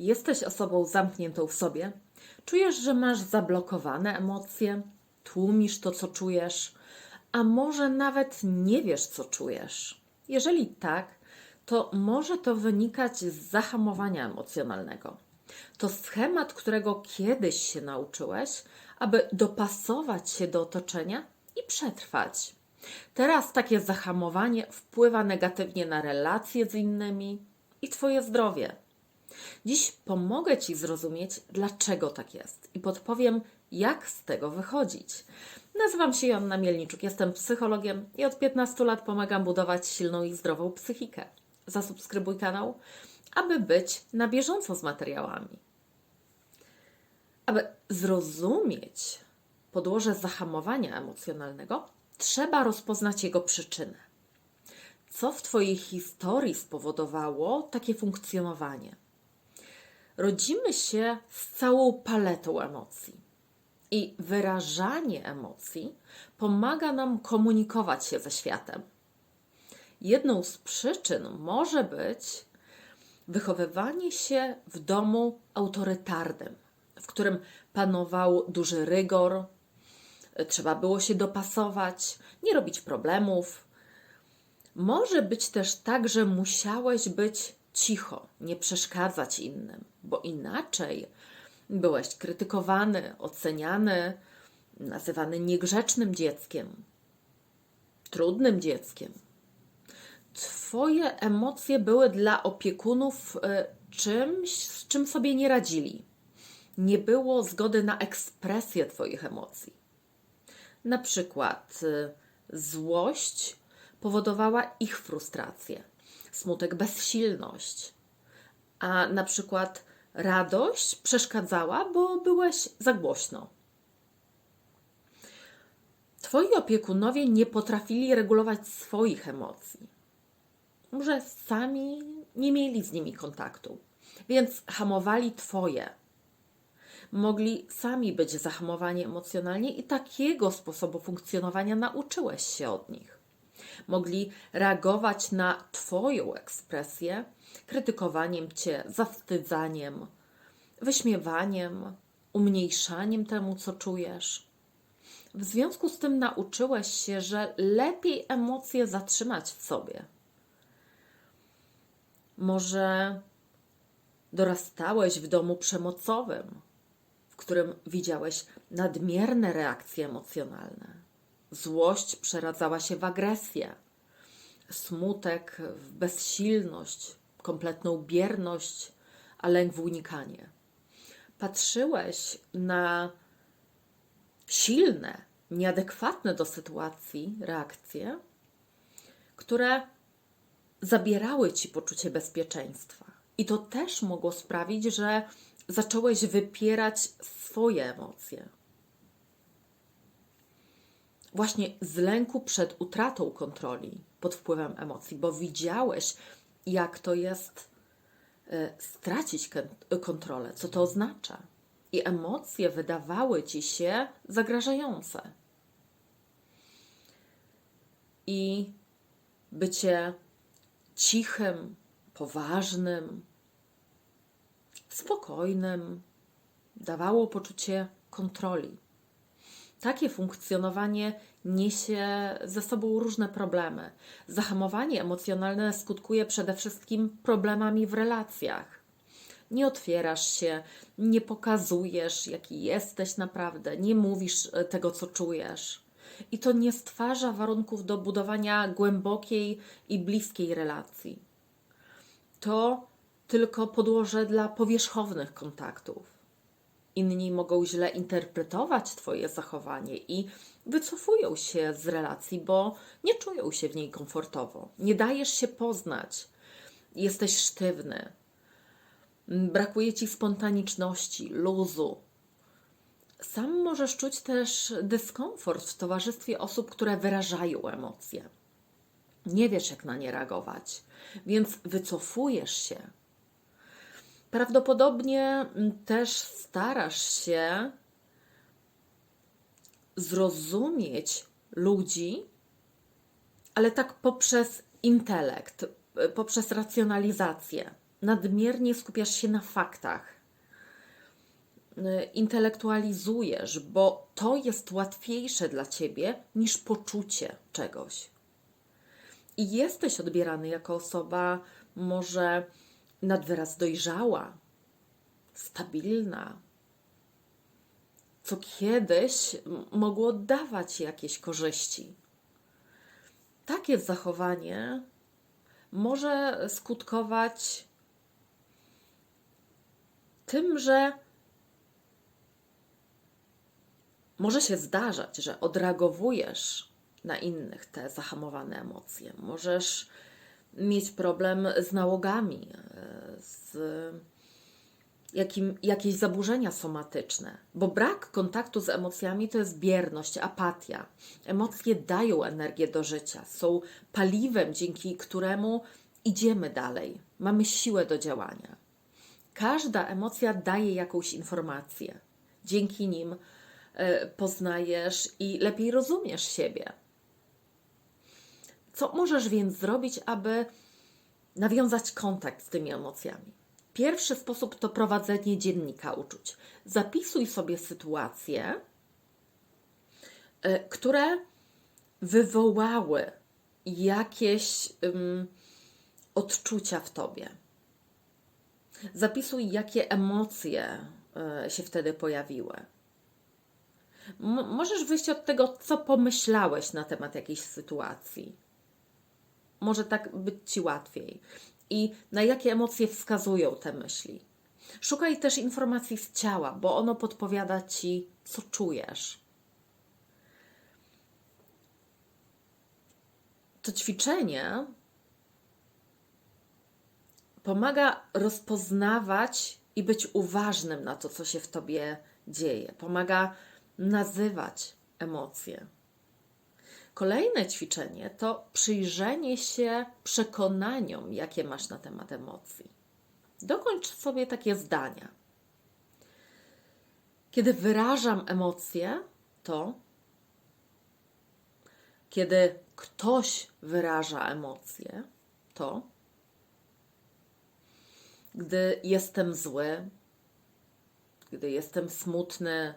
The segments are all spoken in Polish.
Jesteś osobą zamkniętą w sobie? Czujesz, że masz zablokowane emocje? Tłumisz to, co czujesz? A może nawet nie wiesz, co czujesz? Jeżeli tak, to może to wynikać z zahamowania emocjonalnego. To schemat, którego kiedyś się nauczyłeś, aby dopasować się do otoczenia i przetrwać. Teraz takie zahamowanie wpływa negatywnie na relacje z innymi i Twoje zdrowie. Dziś pomogę Ci zrozumieć, dlaczego tak jest i podpowiem, jak z tego wychodzić. Nazywam się Joanna Mielniczuk, jestem psychologiem i od 15 lat pomagam budować silną i zdrową psychikę. Zasubskrybuj kanał, aby być na bieżąco z materiałami. Aby zrozumieć podłoże zahamowania emocjonalnego, trzeba rozpoznać jego przyczynę. Co w Twojej historii spowodowało takie funkcjonowanie? Rodzimy się z całą paletą emocji. I wyrażanie emocji pomaga nam komunikować się ze światem. Jedną z przyczyn może być wychowywanie się w domu autorytarnym, w którym panował duży rygor, trzeba było się dopasować, nie robić problemów. Może być też tak, że musiałeś być cicho, nie przeszkadzać innym, bo inaczej byłeś krytykowany, oceniany, nazywany niegrzecznym dzieckiem, trudnym dzieckiem. Twoje emocje były dla opiekunów e, czymś, z czym sobie nie radzili. Nie było zgody na ekspresję Twoich emocji. Na przykład e, złość powodowała ich frustrację, smutek bezsilność, a na przykład radość przeszkadzała, bo byłeś za głośno. Twoi opiekunowie nie potrafili regulować swoich emocji. Może sami nie mieli z nimi kontaktu, więc hamowali Twoje. Mogli sami być zahamowani emocjonalnie i takiego sposobu funkcjonowania nauczyłeś się od nich. Mogli reagować na Twoją ekspresję krytykowaniem Cię, zawstydzaniem, wyśmiewaniem, umniejszaniem temu, co czujesz. W związku z tym nauczyłeś się, że lepiej emocje zatrzymać w sobie. Może dorastałeś w domu przemocowym, w którym widziałeś nadmierne reakcje emocjonalne. Złość przeradzała się w agresję, smutek w bezsilność, kompletną bierność, a lęk w unikanie. Patrzyłeś na silne, nieadekwatne do sytuacji reakcje, które zabierały ci poczucie bezpieczeństwa. I to też mogło sprawić, że zacząłeś wypierać swoje emocje. Właśnie z lęku przed utratą kontroli pod wpływem emocji, bo widziałeś, jak to jest e, stracić kontrolę, co to oznacza. I emocje wydawały ci się zagrażające. I bycie cichym, poważnym, spokojnym dawało poczucie kontroli. Takie funkcjonowanie niesie ze sobą różne problemy. Zahamowanie emocjonalne skutkuje przede wszystkim problemami w relacjach. Nie otwierasz się, nie pokazujesz, jaki jesteś naprawdę, nie mówisz e, tego, co czujesz. I to nie stwarza warunków do budowania głębokiej i bliskiej relacji. To tylko podłoże dla powierzchownych kontaktów. Inni mogą źle interpretować Twoje zachowanie i wycofują się z relacji, bo nie czują się w niej komfortowo. Nie dajesz się poznać. Jesteś sztywny. Brakuje Ci spontaniczności, luzu. Sam możesz czuć też dyskomfort w towarzystwie osób, które wyrażają emocje. Nie wiesz, jak na nie reagować, więc wycofujesz się Prawdopodobnie też starasz się zrozumieć ludzi, ale tak poprzez intelekt, poprzez racjonalizację. nadmiernie skupiasz się na faktach, y, intelektualizujesz, bo to jest łatwiejsze dla ciebie niż poczucie czegoś. I jesteś odbierany jako osoba może nadwyraz dojrzała, stabilna, co kiedyś mogło dawać jakieś korzyści. Takie zachowanie może skutkować tym, że może się zdarzać, że odreagowujesz na innych te zahamowane emocje. Możesz mieć problem z nałogami, e, z jakim, jakieś zaburzenia somatyczne, bo brak kontaktu z emocjami to jest bierność, apatia. Emocje dają energię do życia, są paliwem, dzięki któremu idziemy dalej, mamy siłę do działania. Każda emocja daje jakąś informację. Dzięki nim e, poznajesz i lepiej rozumiesz siebie. Co możesz więc zrobić, aby nawiązać kontakt z tymi emocjami? Pierwszy sposób to prowadzenie dziennika uczuć. Zapisuj sobie sytuacje, e, które wywołały jakieś ym, odczucia w tobie. Zapisuj, jakie emocje e, się wtedy pojawiły. M- możesz wyjść od tego, co pomyślałeś na temat jakiejś sytuacji. Może tak być ci łatwiej. I na jakie emocje wskazują te myśli. Szukaj też informacji z ciała, bo ono podpowiada ci, co czujesz. To ćwiczenie pomaga rozpoznawać i być uważnym na to, co się w tobie dzieje. Pomaga nazywać emocje. Kolejne ćwiczenie to przyjrzenie się przekonaniom, jakie masz na temat emocji. Dokończ sobie takie zdania. Kiedy wyrażam emocje, to kiedy ktoś wyraża emocje, to gdy jestem zły, gdy jestem smutny,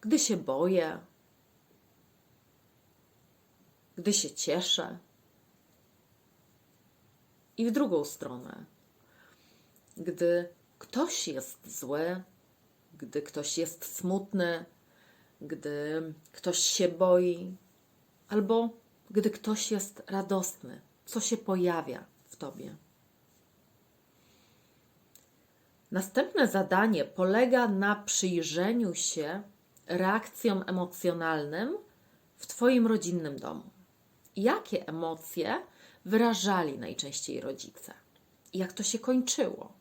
gdy się boję, gdy się cieszę. I w drugą stronę, gdy ktoś jest zły, gdy ktoś jest smutny, gdy ktoś się boi, albo gdy ktoś jest radosny, co się pojawia w tobie. Następne zadanie polega na przyjrzeniu się reakcjom emocjonalnym w Twoim rodzinnym domu. Jakie emocje wyrażali najczęściej rodzice? Jak to się kończyło?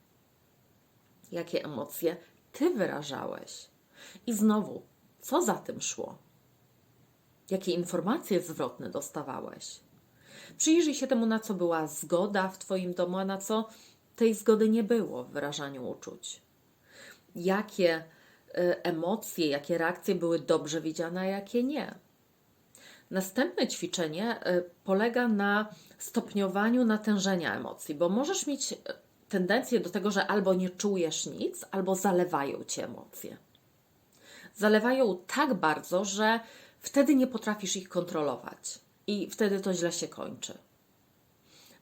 Jakie emocje Ty wyrażałeś? I znowu, co za tym szło? Jakie informacje zwrotne dostawałeś? Przyjrzyj się temu, na co była zgoda w Twoim domu, a na co tej zgody nie było w wyrażaniu uczuć. Jakie y, emocje, jakie reakcje były dobrze widziane, a jakie nie. Następne ćwiczenie y, polega na stopniowaniu natężenia emocji, bo możesz mieć y, tendencję do tego, że albo nie czujesz nic, albo zalewają cię emocje. Zalewają tak bardzo, że wtedy nie potrafisz ich kontrolować i wtedy to źle się kończy.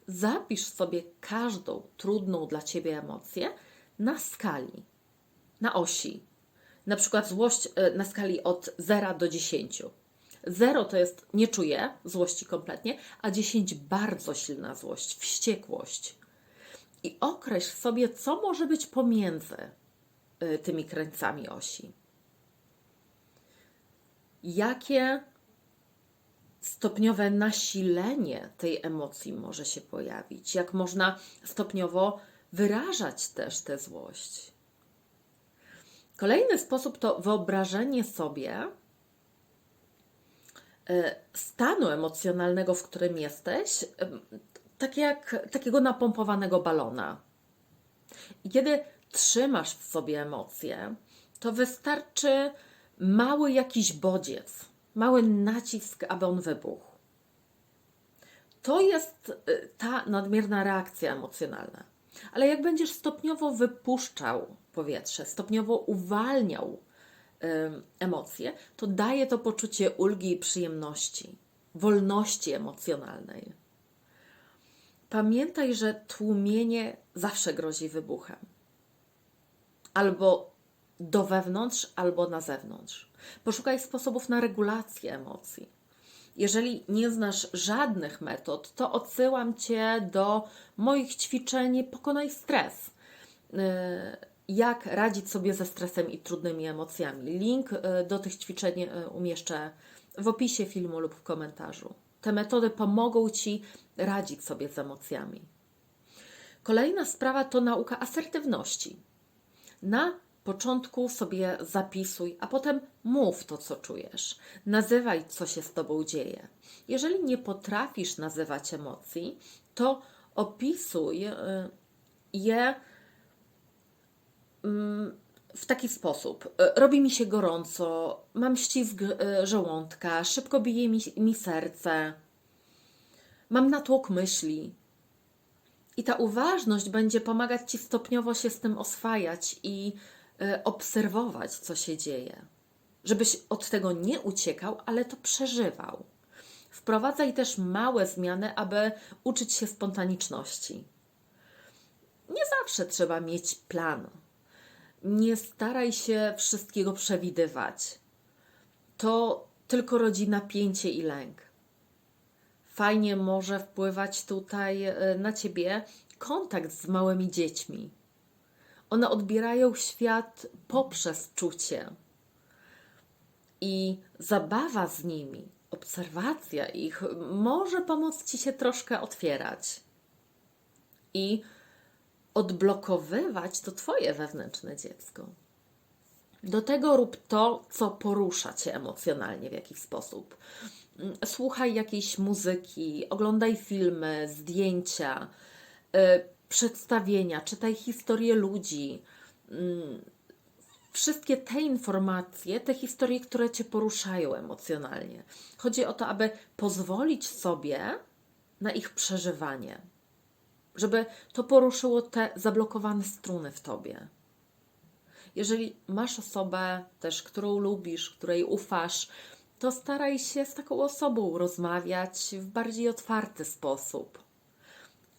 Zapisz sobie każdą trudną dla ciebie emocję na skali, na osi. Na przykład złość y, na skali od 0 do 10. 0 to jest nie czuję złości kompletnie, a 10 bardzo silna złość, wściekłość. I określ sobie, co może być pomiędzy y, tymi krańcami osi. Jakie stopniowe nasilenie tej emocji może się pojawić, jak można stopniowo wyrażać też tę złość. Kolejny sposób to wyobrażenie sobie stanu emocjonalnego, w którym jesteś, e, tak jak takiego napompowanego balona. I kiedy trzymasz w sobie emocje, to wystarczy mały jakiś bodziec, mały nacisk, aby on wybuchł. To jest y, ta nadmierna reakcja emocjonalna. Ale jak będziesz stopniowo wypuszczał powietrze, stopniowo uwalniał emocje, to daje to poczucie ulgi i przyjemności, wolności emocjonalnej. Pamiętaj, że tłumienie zawsze grozi wybuchem. Albo do wewnątrz, albo na zewnątrz. Poszukaj sposobów na regulację emocji. Jeżeli nie znasz żadnych metod, to odsyłam Cię do moich ćwiczeń Pokonaj stres. Jak radzić sobie ze stresem i trudnymi emocjami. Link yy, do tych ćwiczeń yy, umieszczę w opisie filmu lub w komentarzu. Te metody pomogą Ci radzić sobie z emocjami. Kolejna sprawa to nauka asertywności. Na początku sobie zapisuj, a potem mów to, co czujesz. Nazywaj, co się z tobą dzieje. Jeżeli nie potrafisz nazywać emocji, to opisuj y, je w taki sposób. Y, Robi mi się gorąco, mam ścisk y, żołądka, szybko bije mi, mi serce, mam natłok myśli. I ta uważność będzie pomagać Ci stopniowo się z tym oswajać i y, obserwować, co się dzieje. Żebyś od tego nie uciekał, ale to przeżywał. Wprowadzaj też małe zmiany, aby uczyć się spontaniczności. Nie zawsze trzeba mieć plan. Nie staraj się wszystkiego przewidywać. To tylko rodzi napięcie i lęk fajnie może wpływać tutaj e, na ciebie kontakt z małymi dziećmi. One odbierają świat poprzez czucie. I zabawa z nimi, obserwacja ich może pomóc ci się troszkę otwierać i odblokowywać to twoje wewnętrzne dziecko. Do tego rób to, co porusza cię emocjonalnie w jakiś sposób słuchaj jakiejś muzyki, oglądaj filmy, zdjęcia, y, przedstawienia, czytaj historie ludzi. Mm, Wszystkie te informacje, te historie, które cię poruszają emocjonalnie. Chodzi o to, aby pozwolić sobie na ich przeżywanie, żeby to poruszyło te zablokowane struny w tobie. Jeżeli masz osobę też, którą lubisz, której ufasz, to staraj się z taką osobą rozmawiać w bardziej otwarty sposób.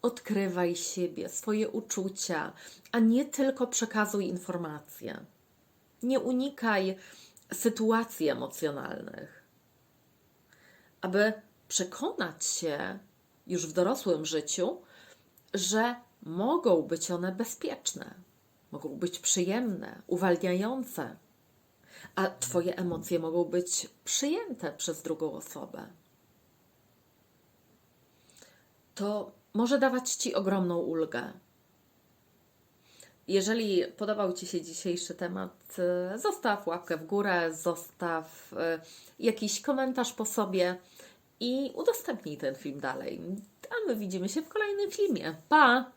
Odkrywaj siebie, swoje uczucia, a nie tylko przekazuj informacje. Nie unikaj sytuacji emocjonalnych. Aby przekonać się już w dorosłym życiu, że mogą być one bezpieczne, mogą być przyjemne, uwalniające a Twoje emocje mogą być przyjęte przez drugą osobę. To może dawać Ci ogromną ulgę. Jeżeli podobał Ci się dzisiejszy temat, zostaw łapkę w górę, zostaw e, jakiś komentarz po sobie i udostępnij ten film dalej. A my widzimy się w kolejnym filmie. Pa!